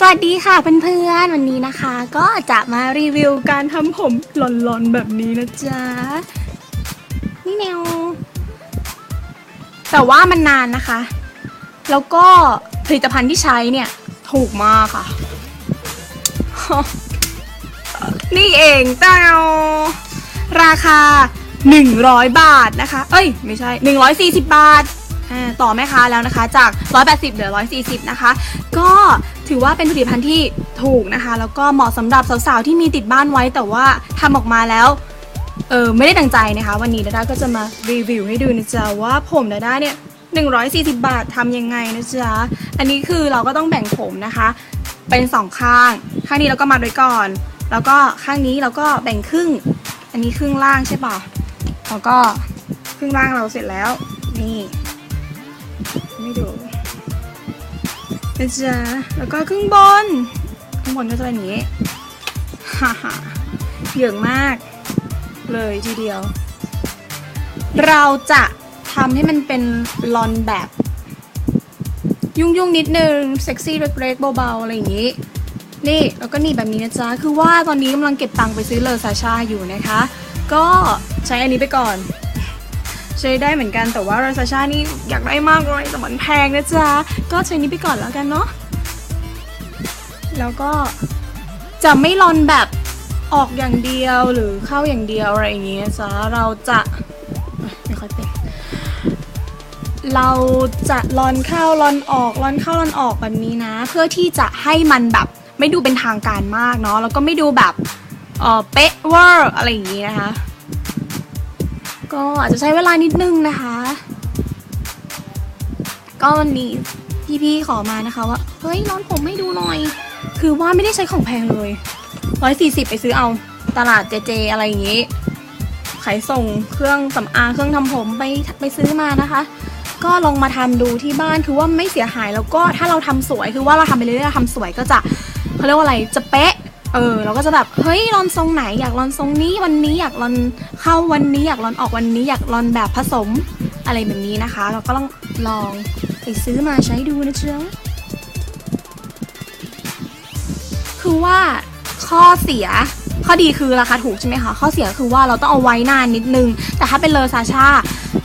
สวัสดีค่ะเพื่อนๆวันนี้นะคะ ก็จะมารีวิวการทำผมหลอนๆแบบนี้นะจ๊ะนี่แนว แต่ว่ามันนานนะคะ แล้วก็ผลิตภัณฑ์ที่ใช้เนี่ย ถูกมากค่ะ นี่เองเต้าราคา 100 บาทนะคะ เอ้ย ไม่ใช่ 140 บาทอ่า ต่อแม่ค้าแล้วนะคะ จาก 180 เหลือ 140 นะคะ ก็ถือว่าเป็นผลิตภัณฑ์ที่ถูกนะคะ แล้วก็เหมาะสำหรับสาวๆ ที่มีติดบ้านไว้ แต่ว่าทำออกมาแล้วเออไม่ได้ดังใจนะคะ วันนี้ดาด้าก็จะมารีวิวให้ดูนะจ๊ะว่าผมดาด้าเนี่ย 140 บาททำยังไงนะจ๊ะ อันนี้คือเราก็ต้องแบ่งผมนะคะ เป็นสองข้าง ข้างนี้เราก็มัดไว้ก่อน แล้วก็ข้างนี้เราก็แบ่งครึ่ง อันนี้ครึ่งล่างใช่ป่ะแล้วก็ครึ่งล่างเราเสร็จแล้วนี่ ไม่ดูนะจ๊ะแล้วก็ครึ่งบน ข้างบนก็จะเป็นอย่างนี้ฮ่าฮ่าเหยื่องมาก เลยทีเดียว เราจะทำให้มันเป็นลอนแบบ ยุ่งยุ่งนิดนึง เซ็กซี่เล็กๆเบาๆ อะไรอย่างนี้ นี่ แล้วก็นี่แบบนี้นะจ๊ะ คือว่าตอนนี้กำลังเก็บตังค์ไปซื้อเลอซาชาอยู่นะคะ ก็ใช้อันนี้ไปก่อน ใช้ได้เหมือนกันแต่ว่าเลอซาชานี่อยากได้มากเลยแต่มันแพงนะจ๊ะ ก็ใช้นี้ไปก่อนแล้วกันเนาะแล้วก็จะไม่ลอนแบบออกอย่างเดียวหรือเข้าอย่างเดียวอะไรอย่างเงี้ยจ๊ะเราจะไม่ค่อยเป็นเราจะลอนเข้าลอนออกลอนเข้าลอนออกแบบนี้นะ เพื่อที่จะให้มันแบบไม่ดูเป็นทางการมากเนาะแล้วก็ไม่ดูแบบเออเป๊ะเวอร์อะไรอย่างงี้นะคะ ก็อาจจะใช้เวลานิดนึงนะคะ ก็วันนี้พี่ๆขอมานะคะว่า เฮ้ยร้อนผมไม่ดูหน่อย คือว่าไม่ได้ใช้ของแพงเลยร้อยสี่สิบไปซื้อเอาตลาดเจเจอะไรอย่างงี้ ขายส่งเครื่องสำอางเครื่องทำผมไปไปซื้อมานะคะ ก็ลองมาทำดูที่บ้านคือว่าไม่เสียหายแล้วก็ถ้าเราทำสวยคือว่าเราทำไปเรื่อยๆทำสวยก็จะเขาเรียกว่าอะไรจะเป๊ะ เออเราก็จะแบบเฮ้ยรอนทรงไหนอยากรอนทรงนี้วันนี้อยากรอนเข้าวันนี้อยากรอนออกวันนี้อยากรอนแบบผสมอะไรแบบนี้นะคะ เราก็ลองลองไปซื้อมาใช้ดูนะเจ้าคือว่าข้อเสียข้อดีคือราคาถูกใช่ไหมคะ ข้อเสียคือว่าเราต้องเอาไว้นานนิดนึง แต่ถ้าเป็นเลอซาชา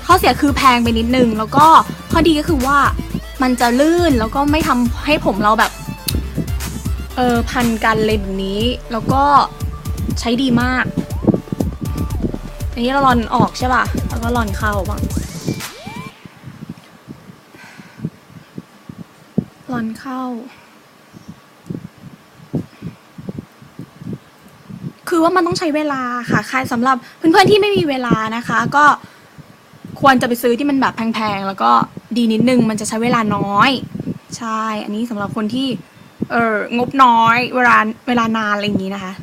ข้อเสียคือแพงไปนิดนึง แล้วก็ข้อดีก็คือว่ามันจะลื่นแล้วก็ไม่ทำให้ผมเราแบบ เออพันกันเลยแบบนี้ แล้วก็ใช้ดีมาก อันนี้เราลอนออกใช่ป่ะ แล้วก็ลอนเข้าบ้างลอนเข้า คือว่ามันต้องใช้เวลาค่ะใครสำหรับเพื่อนๆที่ไม่มีเวลานะคะ ก็ควรจะไปซื้อที่มันแบบแพงๆ แล้วก็ดีนิดนึง มันจะใช้เวลาน้อย ใช่ อันนี้สำหรับคนที่ เอองบน้อย เวลาเวลานานอะไรอย่างนี้นะคะ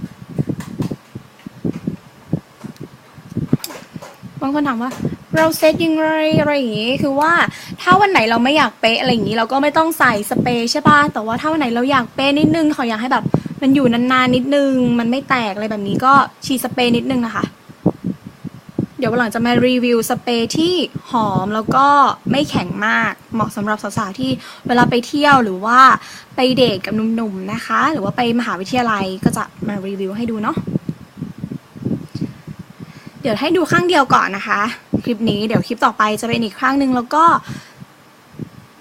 บางคนถามว่าเราเซตยังไงอะไรอย่างงี้คือว่าถ้าวันไหนเราไม่อยากเป๊ะอะไรอย่างงี้ เราก็ไม่ต้องใส่สเปรย์ใช่ป่ะแต่ว่าถ้าวันไหนเราอยากเป๊ะนิดนึงเขออยากให้แบบ มันอยู่นานๆนิดนึง มันไม่แตกอะไรแบบนี้ก็ฉีดสเปรย์นิดนึงนะคะ เดี๋ยววันหลังจะมารีวิวสเปรย์ที่หอมแล้วก็ไม่แข็งมาก เหมาะสำหรับสาวๆที่เวลาไปเที่ยวหรือว่าไปเดทกับหนุ่มๆนะคะ หรือว่าไปมหาวิทยาลัยก็จะมารีวิวให้ดูเนาะเดี๋ยวให้ดูข้างเดียวก่อนนะคะ คลิปนี้เดี๋ยวคลิปต่อไปจะเป็นอีกข้างหนึ่งแล้วก็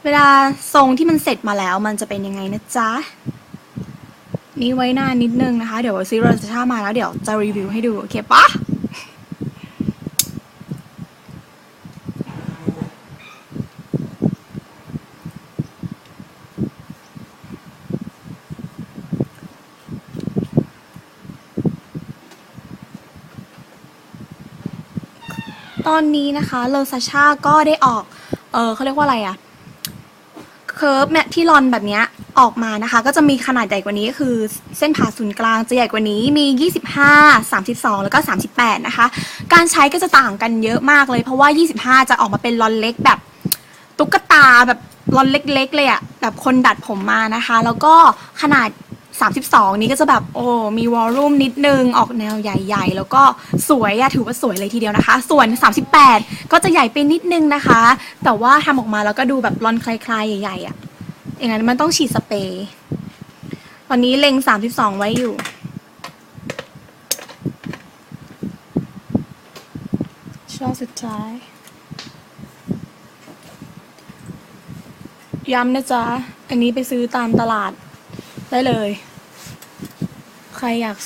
เวลาทรงที่มันเสร็จมาแล้ว มันจะเป็นยังไงนะจ๊ะนี่ไว้หน้านนิดนึงนะคะ เดี๋ยวซีโรจะช่ามาแล้วเดี๋ยวจะรีวิวให้ดู โอเคปะ ตอนนี้นะคะเลอซาชาก็ได้ออก เออเขาเรียกว่าอะไรอะเคิร์ฟแมทที่รอนแบบเนี้ยออกมานะคะ ก็จะมีขนาดใหญ่กว่านี้ก็คือเส้นผ่าศูนย์กลางจะใหญ่กว่านี้มี 25 32 แล้วก็ 38 นะคะ การใช้ก็จะต่างกันเยอะมากเลย เพราะว่า 25 จะออกมาเป็นรอนเล็กแบบตุ๊กตาแบบรอนเล็กๆเลยอะแบบคนดัดผมมานะคะ แล้วก็ขนาด 32 นี้ก็จะแบบโอ้มีวอลลุ่มนิดนึง ออกแนวใหญ่ ๆ แล้วก็สวยอะถือว่าสวยเลยทีเดียวนะคะ ส่วน 38 ก็จะใหญ่ไปนิดนึงนะคะ แต่ว่าทำออกมาแล้วก็ดูแบบรอนคลายๆ ใหญ่ๆอะอย่างนั้นมันต้องฉีดสเปรย์ตอนนี้เล็งสามสิบสองไว้อยู่ช่อสุดท้าย ย้ำนะจ๊ะ อันนี้ไปซื้อตามตลาด ได้เลย ใครอยาก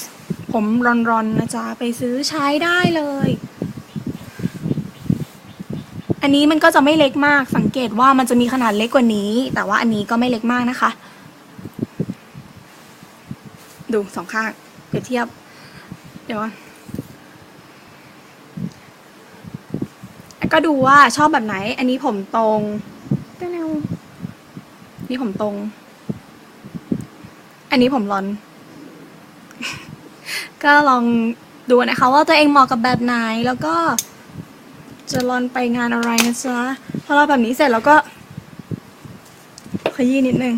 ผมรอนๆนะจ๊ะ ไปซื้อใช้ได้เลย อันนี้มันก็จะไม่เล็กมาก สังเกตว่ามันจะมีขนาดเล็กกว่านี้ แต่ว่าอันนี้ก็ไม่เล็กมากนะคะ ดูสองข้างเปรียบเทียบ เดี๋ยวก่อนแล้วก็ดูว่าชอบแบบไหน อันนี้ผมตรงเร็วๆนี่ผมตรง อันนี้ผมรอน ก็ลองดูนะคะ ว่าตัวเองเหมาะกับแบบไหนแล้วก็ จะรอนไปงานอะไรนะจ๊ะพอเราแบบนี้เสร็จแล้วก็ ขยี้นิดนึง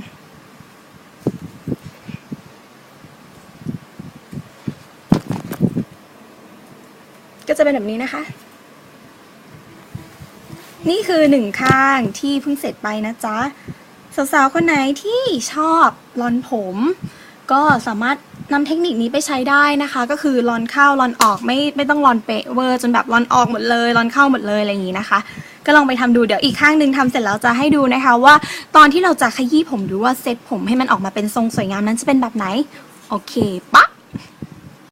ก็จะเป็นแบบนี้นะคะ นี่คือหนึ่งข้างที่เพิ่งเสร็จไปนะจ๊ะ สาวๆคนไหนที่ชอบรอนผม ก็สามารถนำเทคนิคนี้ไปใช้ได้นะคะ ก็คือรอนเข้ารอนออกไม่ไม่ต้องรอนเป๊ะเวอร์จนแบบรอนออกหมดเลยรอนเข้าหมดเลยอะไรอย่างนี้นะคะ ก็ลองไปทำดูเดี๋ยวอีกข้างหนึ่งทำเสร็จแล้วจะให้ดูนะคะว่า ตอนที่เราจะขยี้ผมหรือว่าเซ็ตผมให้มันออกมาเป็นทรงสวยงามนั้นจะเป็นแบบไหนโอเคไป